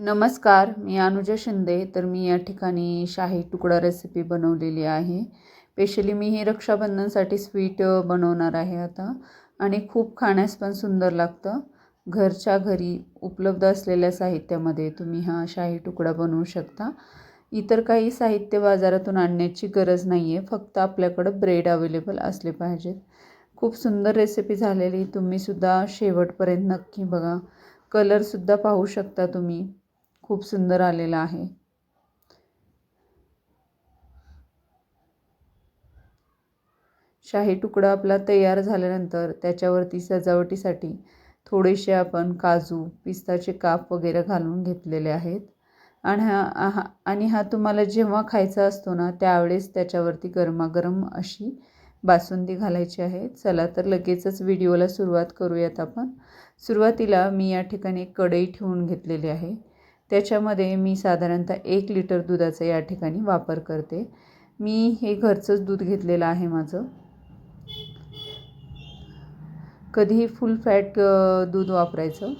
नमस्कार मी अनुजा शिंदे. तर मी या ठिकाणी शाही तुकडा रेसिपी बनवलेली आहे. स्पेशली मी ही रक्षाबंधनसाठी स्वीट बनवणार आहे आता. आणि खूप खाण्यास पण सुंदर लागतं. घरच्या घरी उपलब्ध असलेल्या साहित्यामध्ये तुम्ही हा शाही तुकडा बनवू शकता. इतर काही साहित्य बाजारातून आणण्याची गरज नाही आहे फक्त आपल्याकडं ब्रेड अवेलेबल असले पाहिजेत. खूप सुंदर रेसिपी झालेली. तुम्हीसुद्धा शेवटपर्यंत नक्की बघा. कलरसुद्धा पाहू शकता तुम्ही. खूप सुंदर आलेला आहे. शाही तुकडा आपला तयार झाल्यानंतर त्याच्यावरती सजावटीसाठी थोडेसे आपण काजू पिस्ताचे काप वगैरे घालून घेतलेले आहेत. आणि हा हा आणि हा तुम्हाला जेव्हा खायचा असतो ना त्यावेळेस त्याच्यावरती गरमागरम अशी बासुंदी घालायची आहे. चला तर लगेचच व्हिडिओला सुरुवात करूयात आपण. सुरुवातीला मी या ठिकाणी कढई ठेवून घेतलेली आहे. त्याच्यामध्ये मी साधारणतः एक लिटर दुधाचा या ठिकाणी वापर करते. मी हे घरचंच दूध घेतलेलं आहे माझं. कधीही फुल फॅट दूध वापरायचं.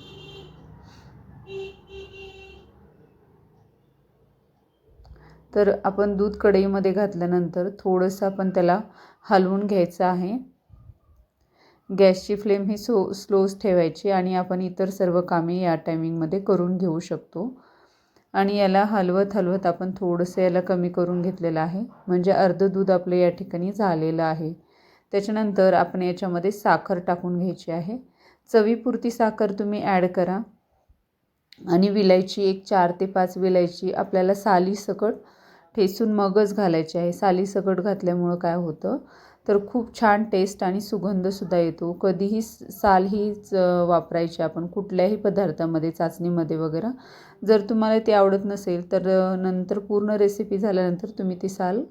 तर आपण दूध कढईमध्ये घातल्यानंतर थोडंसं आपण त्याला हलवून घ्यायचं आहे. गॅसची फ्लेम ही सो स्लोच ठेवायची आणि आपण इतर सर्व कामे या टायमिंगमध्ये करून घेऊ शकतो. आणि याला हलवत हलवत आपण थोडंसं याला कमी करून घेतलेलं आहे. म्हणजे अर्ध दूध आपलं या ठिकाणी झालेलं आहे. त्याच्यानंतर आपण याच्यामध्ये साखर टाकून घ्यायची आहे. चवीपुरती साखर तुम्ही ॲड करा. आणि विलायची एक चार ते पाच विलायची आपल्याला सालीसकट ठेसून मगच घालायची आहे. सालीसकट घातल्यामुळं काय होतं? तर खूप छान टेस्ट आणि सुगंधसुद्धा येतो. कधीही साल हीच वापरायची आपण कुठल्याही पदार्थामध्ये चाचणीमध्ये वगैरे. जर तुम्हाला ते आवडत नसेल तर नंतर पूर्ण रेसिपी झाल्यानंतर तुम्ही ती साल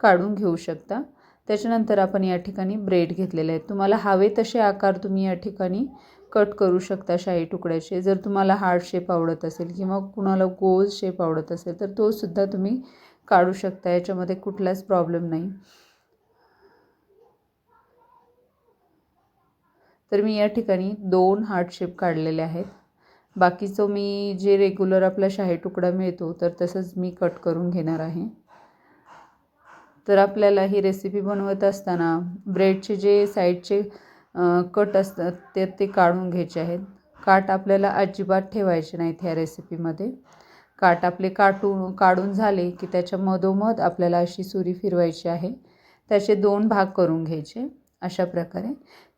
काढून घेऊ शकता. त्याच्यानंतर आपण या ठिकाणी ब्रेड घेतलेले आहेत तुम्हाला हवे तसे आकार तुम्ही या ठिकाणी कट करू शकता शाही तुकड्याचे. जर तुम्हाला हार्ड शेप आवडत असेल किंवा कुणाला गोल शेप आवडत असेल तर तोसुद्धा तुम्ही काढू शकता. याच्यामध्ये कुठलाच प्रॉब्लेम नाही. तर मी या ठिकाणी दोन हार्ट शेप काढलेले आहेत. बाकीचं मी जे रेग्युलर आपला शाही तुकडा मिळतो तर तसंच मी कट करून घेणार आहे. तर आपल्याला ही रेसिपी बनवत असताना ब्रेडचे जे साईडचे कट असतात ते ते काढून घ्यायचे आहेत. काट आपल्याला अजिबात ठेवायचे नाहीत ह्या रेसिपीमध्ये काट आपले काटून काढून झाले की त्याच्या मधोमध आपल्याला अशी सुरी फिरवायची आहे. त्याचे दोन भाग करून घ्यायचे अशा प्रकारे.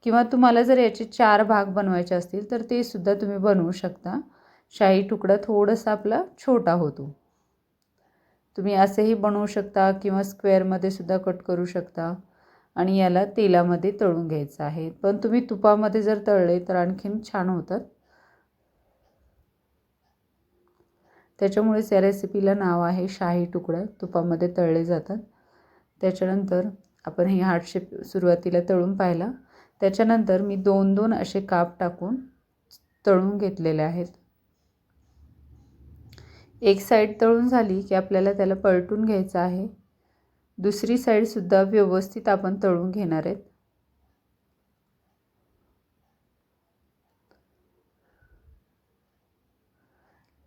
किंवा तुम्हाला जर याचे चार भाग बनवायचे असतील तर ते सुद्धा तुम्ही बनवू शकता. शाही तुकडा थोडासा आपला छोटा होतो. तुम्ही असेही बनवू शकता किंवा स्क्वेअरमध्ये सुद्धा कट करू शकता आणि याला तेलामध्ये तळून घ्यायचं आहे. पण तुम्ही तुपामध्ये जर तळले तर आणखीन छान होतात. त्याच्यामुळेच या रेसिपीला नाव आहे शाही तुकडा. तुपामध्ये तळले जातात. त्याच्यानंतर आपण हे हार्टशेप सुरुवातीला तळून पाहिला त्याच्यानंतर मी दोन दोन असे काप टाकून तळून घेतलेले आहेत. एक साईड तळून झाली की आपल्याला त्याला पलटून घ्यायचं आहे. दुसरी साईडसुद्धा व्यवस्थित आपण तळून घेणार आहेत.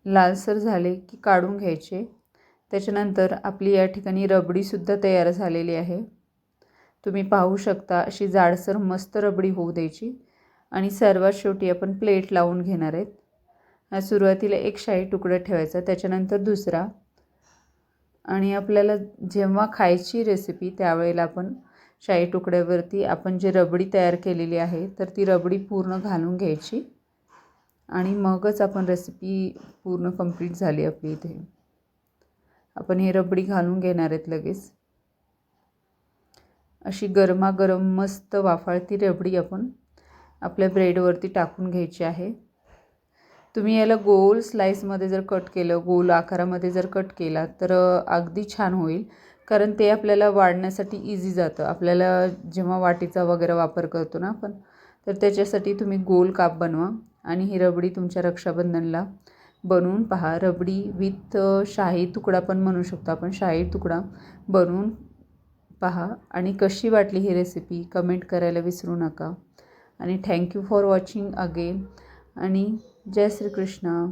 लालसर झाले की काढून घ्यायचे. त्याच्यानंतर आपली या ठिकाणी रबडीसुद्धा तयार झालेली आहे. तुम्ही पाहू शकता अशी जाडसर मस्त रबडी होऊ द्यायची. आणि सर्वात शेवटी आपण प्लेट लावून घेणार आहेत. सुरुवातीला एक शाही तुकडा ठेवायचा त्याच्यानंतर दुसरा. आणि आपल्याला जेव्हा खायची रेसिपी त्यावेळेला आपण शाही तुकड्यावरती आपण जे रबडी तयार केलेली आहे तर ती रबडी पूर्ण घालून घ्यायची. आणि मगच आपण रेसिपी पूर्ण कंप्लीट झाली आपली इथे. आपण हे रबडी घालून घेणार आहेत लगेच. अशी गरमागरम मस्त वाफाळती रबडी आपण आपल्या ब्रेडवरती टाकून घ्यायची आहे. तुम्ही याला गोल स्लाईसमध्ये जर कट केलं गोल आकारामध्ये जर कट केला तर अगदी छान होईल. कारण ते आपल्याला वाढण्यासाठी इझी जातं. आपल्याला जेव्हा वाटीचा वगैरे वापर करतो ना आपण तर त्याच्यासाठी तुम्ही गोल काप बनवा आणि ही रबडी तुमच्या रक्षाबंधनला बनवून पहा. रबडी विथ शाही तुकडा पण म्हणू शकतो आपण. शाही तुकडा बनवून पहा आणि कशी वाटली ही रेसिपी कमेंट करायला विसरू नका. आणि थँक्यू फॉर वॉचिंग अगेन आणि जय श्रीकृष्ण.